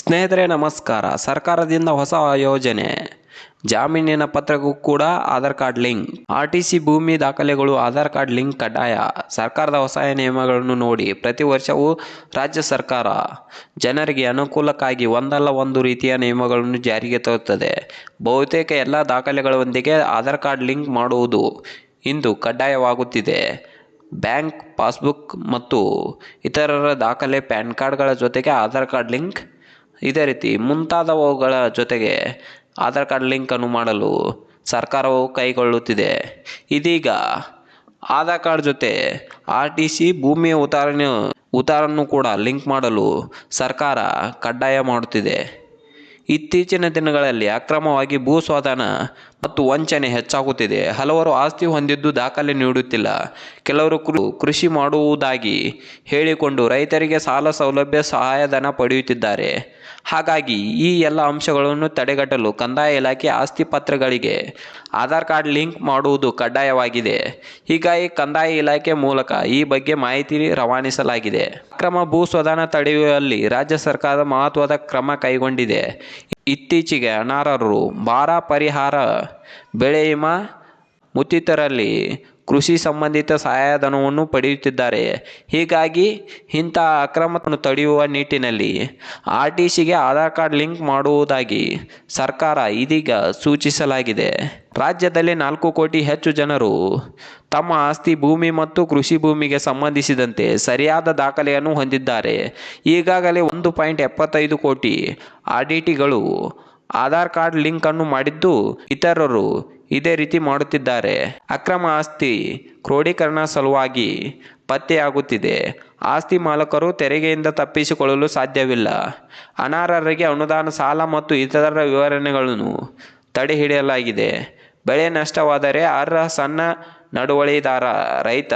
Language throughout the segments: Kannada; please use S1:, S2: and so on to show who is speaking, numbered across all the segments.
S1: ಸ್ನೇಹಿತರೆ, ನಮಸ್ಕಾರ. ಸರ್ಕಾರದಿಂದ ಹೊಸ ಯೋಜನೆ. ಜಾಮೀನಿನ ಪತ್ರಕ್ಕೂ ಕೂಡ Aadhaar card link. R T C ಭೂಮಿ ದಾಖಲೆಗಳು, ಆಧಾರ್ ಕಾರ್ಡ್ ಲಿಂಕ್ ಕಡ್ಡಾಯ. ಸರ್ಕಾರದ ಹೊಸ ನಿಯಮಗಳನ್ನು ನೋಡಿ. ಪ್ರತಿ ವರ್ಷವೂ ರಾಜ್ಯ ಸರ್ಕಾರ ಜನರಿಗೆ ಅನುಕೂಲಕ್ಕಾಗಿ ಒಂದಲ್ಲ ಒಂದು ರೀತಿಯ ನಿಯಮಗಳನ್ನು ಜಾರಿಗೆ ತರುತ್ತದೆ. ಬಹುತೇಕ ಎಲ್ಲ ದಾಖಲೆಗಳೊಂದಿಗೆ ಆಧಾರ್ ಕಾರ್ಡ್ ಲಿಂಕ್ ಮಾಡುವುದು ಇಂದು ಕಡ್ಡಾಯವಾಗುತ್ತಿದೆ. ಬ್ಯಾಂಕ್, ಪಾಸ್ಬುಕ್ ಮತ್ತು ಇತರರ ದಾಖಲೆ, ಪ್ಯಾನ್ ಕಾರ್ಡ್ಗಳ ಜೊತೆಗೆ ಆಧಾರ್ ಕಾರ್ಡ್ ಲಿಂಕ್ ಇದೇ ರೀತಿ ಮುಂತಾದವುಗಳ ಜೊತೆಗೆ ಆಧಾರ್ ಕಾರ್ಡ್ ಲಿಂಕನ್ನು ಮಾಡಲು ಸರ್ಕಾರವು ಕೈಗೊಳ್ಳುತ್ತಿದೆ. ಇದೀಗ ಆಧಾರ್ ಕಾರ್ಡ್ ಜೊತೆ ಆರ್ ಟಿ ಸಿ ಭೂಮಿಯ ಉತಾರಣೆ ಉತಾರನ್ನು ಕೂಡ ಲಿಂಕ್ ಮಾಡಲು ಸರ್ಕಾರ ಕಡ್ಡಾಯ ಮಾಡುತ್ತಿದೆ. ಇತ್ತೀಚಿನ ದಿನಗಳಲ್ಲಿ ಅಕ್ರಮವಾಗಿ ಭೂ ಸ್ವಾಧೀನ ಮತ್ತು ವಂಚನೆ ಹೆಚ್ಚಾಗುತ್ತಿದೆ. ಹಲವರು ಆಸ್ತಿ ಹೊಂದಿದ್ದು ದಾಖಲೆ ನೀಡುತ್ತಿಲ್ಲ. ಕೆಲವರು ಕೃಷಿ ಮಾಡುವುದಾಗಿ ಹೇಳಿಕೊಂಡು ರೈತರಿಗೆ ಸಾಲ ಸೌಲಭ್ಯ ಸಹಾಯಧನ ಪಡೆಯುತ್ತಿದ್ದಾರೆ. ಹಾಗಾಗಿ ಈ ಎಲ್ಲ ಅಂಶಗಳನ್ನು ತಡೆಗಟ್ಟಲು ಕಂದಾಯ ಇಲಾಖೆ ಆಸ್ತಿ ಪತ್ರಗಳಿಗೆ ಆಧಾರ್ ಕಾರ್ಡ್ ಲಿಂಕ್ ಮಾಡುವುದು ಕಡ್ಡಾಯವಾಗಿದೆ. ಹೀಗಾಗಿ ಕಂದಾಯ ಇಲಾಖೆ ಮೂಲಕ ಈ ಬಗ್ಗೆ ಮಾಹಿತಿ ರವಾನಿಸಲಾಗಿದೆ. ಅಕ್ರಮ ಭೂ ಸ್ವಾಧೀನ ತಡೆಯುವಲ್ಲಿ ರಾಜ್ಯ ಸರ್ಕಾರ ಮಹತ್ವದ ಕ್ರಮ ಕೈಗೊಂಡಿದೆ. ಇತ್ತೀಚೆಗೆ ಅನಾರರು ಭಾರ ಪರಿಹಾರ ಬೆಳೆ ವಿಮಾ ಕೃಷಿ ಸಂಬಂಧಿತ ಸಹಾಯಧನವನ್ನು ಪಡೆಯುತ್ತಿದ್ದಾರೆ. ಹೀಗಾಗಿ ಇಂಥ ಅಕ್ರಮವನ್ನು ತಡೆಯುವ ನಿಟ್ಟಿನಲ್ಲಿ ಆರ್ ಟಿ ಸಿಗೆ ಆಧಾರ್ ಕಾರ್ಡ್ ಲಿಂಕ್ ಮಾಡುವುದಾಗಿ ಸರ್ಕಾರ ಇದೀಗ ಸೂಚಿಸಲಾಗಿದೆ. ರಾಜ್ಯದಲ್ಲಿ ನಾಲ್ಕು ಕೋಟಿ ಹೆಚ್ಚು ಜನರು ತಮ್ಮ ಆಸ್ತಿ ಭೂಮಿ ಮತ್ತು ಕೃಷಿ ಭೂಮಿಗೆ ಸಂಬಂಧಿಸಿದಂತೆ ಸರಿಯಾದ ದಾಖಲೆಯನ್ನು ಹೊಂದಿದ್ದಾರೆ. ಈಗಾಗಲೇ ಒಂದು ಪಾಯಿಂಟ್ ಎಪ್ಪತ್ತೈದು ಕೋಟಿ ಆಡಿಟಿಗಳು ಆಧಾರ್ ಕಾರ್ಡ್ ಲಿಂಕ್ ಅನ್ನು ಮಾಡಿದ್ದು ಇತರರು ಇದೇ ರೀತಿ ಮಾಡುತ್ತಿದ್ದಾರೆ. ಅಕ್ರಮ ಆಸ್ತಿ ಕ್ರೋಢೀಕರಣ ಸಲುವಾಗಿ ಪತ್ತೆಯಾಗುತ್ತಿದೆ. ಆಸ್ತಿ ಮಾಲಕರು ತೆರಿಗೆಯಿಂದ ತಪ್ಪಿಸಿಕೊಳ್ಳಲು ಸಾಧ್ಯವಿಲ್ಲ. ಅನಾರ್ಹರಿಗೆ ಅನುದಾನ, ಸಾಲ ಮತ್ತು ಇತರರ ವಿವರಣೆಗಳನ್ನು ತಡೆಹಿಡಿಯಲಾಗಿದೆ. ಬೆಳೆ ನಷ್ಟವಾದರೆ ಅರ್ಹ ಸಣ್ಣ ನಡುವಳಿದಾರ ರೈತ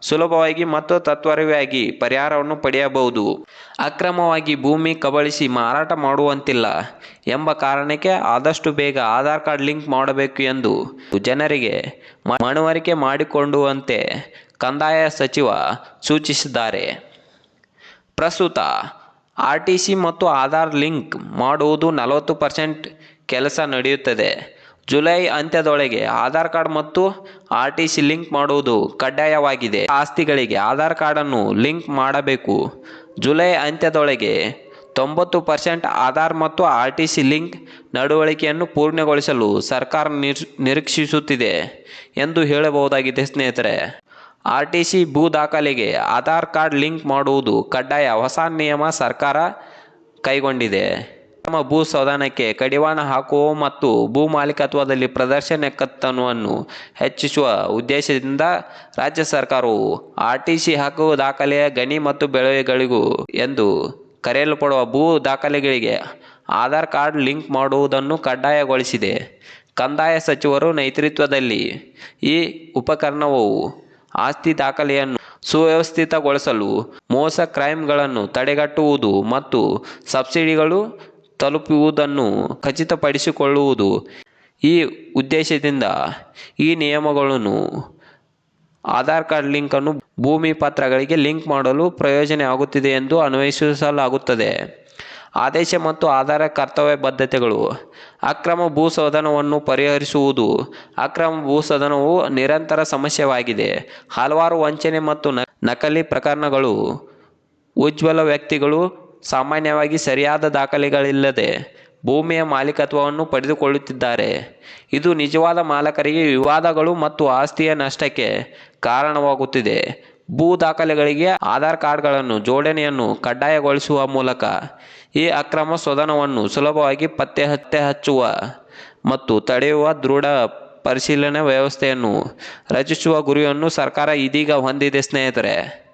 S1: ಸುಲಭವಾಗಿ ಮತ್ತು ತತ್ವರವಾಗಿ ಪರಿಹಾರವನ್ನು ಪಡೆಯಬಹುದು. ಅಕ್ರಮವಾಗಿ ಭೂಮಿ ಕಬಳಿಸಿ ಮಾರಾಟ ಮಾಡುವಂತಿಲ್ಲ ಎಂಬ ಕಾರಣಕ್ಕೆ ಆದಷ್ಟು ಬೇಗ ಆಧಾರ್ ಕಾರ್ಡ್ ಲಿಂಕ್ ಮಾಡಬೇಕು ಎಂದು ಜನರಿಗೆ ಮನವರಿಕೆ ಮಾಡಿಕೊಂಡುವಂತೆ ಕಂದಾಯ ಸಚಿವ ಸೂಚಿಸಿದ್ದಾರೆ. ಪ್ರಸ್ತುತ ಆರ್ ಟಿ ಸಿ ಮತ್ತು ಆಧಾರ್ ಲಿಂಕ್ ಮಾಡುವುದು ನಲವತ್ತು ಪರ್ಸೆಂಟ್ ಕೆಲಸ ನಡೆಯುತ್ತದೆ. ಜುಲೈ ಅಂತ್ಯದೊಳಗೆ ಆಧಾರ್ ಕಾರ್ಡ್ ಮತ್ತು ಆರ್ ಟಿ ಸಿ ಲಿಂಕ್ ಮಾಡುವುದು ಕಡ್ಡಾಯವಾಗಿದೆ. ಆಸ್ತಿಗಳಿಗೆ ಆಧಾರ್ ಕಾರ್ಡನ್ನು ಲಿಂಕ್ ಮಾಡಬೇಕು. ಜುಲೈ ಅಂತ್ಯದೊಳಗೆ ತೊಂಬತ್ತು ಪರ್ಸೆಂಟ್ ಆಧಾರ್ ಮತ್ತು ಆರ್ ಟಿ ಸಿ ಲಿಂಕ್ ನಡವಳಿಕೆಯನ್ನು ಪೂರ್ಣಗೊಳಿಸಲು ಸರ್ಕಾರ ನಿರ್, ನಿರೀಕ್ಷಿಸುತ್ತಿದೆ ಎಂದು ಹೇಳಬಹುದಾಗಿದೆ ಸ್ನೇಹಿತರೆ. ಆರ್ ಟಿ ಸಿ ಭೂ ದಾಖಲೆಗೆ ಆಧಾರ್ ಕಾರ್ಡ್ ಲಿಂಕ್ ಮಾಡುವುದು ಕಡ್ಡಾಯ ಹೊಸ ನಿಯಮ ಸರ್ಕಾರ ಕೈಗೊಂಡಿದೆ. ತಮ್ಮ ಭೂ ಸೌಧಾನಕ್ಕೆ ಕಡಿವಾಣ ಹಾಕುವ ಮತ್ತು ಭೂ ಮಾಲೀಕತ್ವದಲ್ಲಿ ಪ್ರದರ್ಶನಕತನವನ್ನು ಹೆಚ್ಚಿಸುವ ಉದ್ದೇಶದಿಂದ ರಾಜ್ಯ ಸರ್ಕಾರವು ಆರ್ ಟಿ ಸಿ ಹಾಕುವ ದಾಖಲೆಯ ಗಣಿ ಮತ್ತು ಬೆಳೆಗಳಿಗೂ ಎಂದು ಕರೆಯಲ್ಪಡುವ ಭೂ ದಾಖಲೆಗಳಿಗೆ ಆಧಾರ್ ಕಾರ್ಡ್ ಲಿಂಕ್ ಮಾಡುವುದನ್ನು ಕಡ್ಡಾಯಗೊಳಿಸಿದೆ. ಕಂದಾಯ ಸಚಿವರು ನೇತೃತ್ವದಲ್ಲಿ ಈ ಉಪಕರಣವು ಆಸ್ತಿ ದಾಖಲೆಯನ್ನು ಸುವ್ಯವಸ್ಥಿತಗೊಳಿಸಲು ಮೋಸ ಕ್ರೈಮ್ಗಳನ್ನು ತಡೆಗಟ್ಟುವುದು ಮತ್ತು ಸಬ್ಸಿಡಿಗಳು ತಲುಪುವುದನ್ನು ಖಚಿತಪಡಿಸಿಕೊಳ್ಳುವುದು ಈ ಉದ್ದೇಶದಿಂದ ಈ ನಿಯಮಗಳನ್ನು ಆಧಾರ್ ಕಾರ್ಡ್ ಲಿಂಕನ್ನು ಭೂಮಿ ಪತ್ರಗಳಿಗೆ ಲಿಂಕ್ ಮಾಡಲು ಪ್ರಯೋಜನ ಆಗುತ್ತಿದೆ ಎಂದು ಅನ್ವಯಿಸಲಾಗುತ್ತದೆ. ಆದೇಶ ಮತ್ತು ಆಧಾರ ಕರ್ತವ್ಯ ಬದ್ಧತೆಗಳು. ಅಕ್ರಮ ಭೂ ಸದನವನ್ನು ಪರಿಹರಿಸುವುದು. ಅಕ್ರಮ ಭೂ ಸದನವು ನಿರಂತರ ಸಮಸ್ಯೆವಾಗಿದೆ ಹಲವಾರು ವಂಚನೆ ಮತ್ತು ನಕಲಿ ಪ್ರಕರಣಗಳು. ಉಜ್ವಲ ವ್ಯಕ್ತಿಗಳು ಸಾಮಾನ್ಯವಾಗಿ ಸರಿಯಾದ ದಾಖಲೆಗಳಿಲ್ಲದೆ ಭೂಮಿಯ ಮಾಲೀಕತ್ವವನ್ನು ಪಡೆದುಕೊಳ್ಳುತ್ತಿದ್ದಾರೆ. ಇದು ನಿಜವಾದ ಮಾಲಕರಿಗೆ ವಿವಾದಗಳು ಮತ್ತು ಆಸ್ತಿಯ ನಷ್ಟಕ್ಕೆ ಕಾರಣವಾಗುತ್ತಿದೆ. ಭೂ ದಾಖಲೆಗಳಿಗೆ ಆಧಾರ್ ಕಾರ್ಡ್ಗಳನ್ನು, ಜೋಡಣೆಯನ್ನು ಕಡ್ಡಾಯಗೊಳಿಸುವ ಮೂಲಕ ಈ ಅಕ್ರಮ ಸೋದನವನ್ನು ಸುಲಭವಾಗಿ ಪತ್ತೆ ಹತ್ತೆ ಹಚ್ಚುವ ಮತ್ತು ತಡೆಯುವ ದೃಢ ಪರಿಶೀಲನೆ ವ್ಯವಸ್ಥೆಯನ್ನು ರಚಿಸುವ ಗುರಿಯನ್ನು ಸರ್ಕಾರ ಇದೀಗ ಹೊಂದಿದೆ ಸ್ನೇಹಿತರೆ.